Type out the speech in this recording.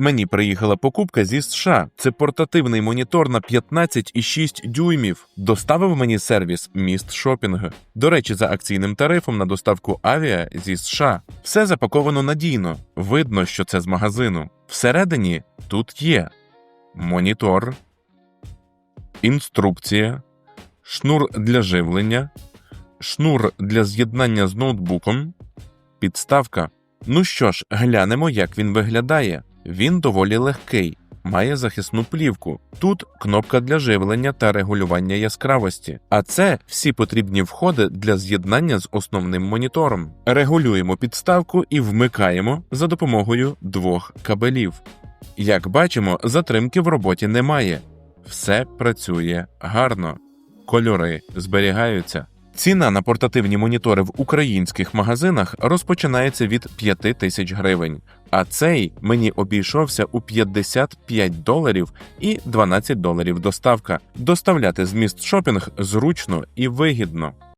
Мені приїхала покупка зі США. Це портативний монітор на 15,6 дюймів. Доставив мені сервіс Міст Шопінг. До речі, за акційним тарифом на доставку авіа зі США. Все запаковано надійно. Видно, що це з магазину. Всередині тут є монітор, інструкція, шнур для живлення, шнур для з'єднання з ноутбуком, підставка. Ну що ж, глянемо, як він виглядає. Він доволі легкий, має захисну плівку. Тут кнопка для живлення та регулювання яскравості. А це всі потрібні входи для з'єднання з основним монітором. Регулюємо підставку і вмикаємо за допомогою двох кабелів. Як бачимо, затримки в роботі немає. Все працює гарно. Кольори зберігаються. Ціна на портативні монітори в українських магазинах розпочинається від 5 тисяч гривень, а цей мені обійшовся у 55 доларів і 12 доларів доставка. Доставляти зміст шопінг зручно і вигідно.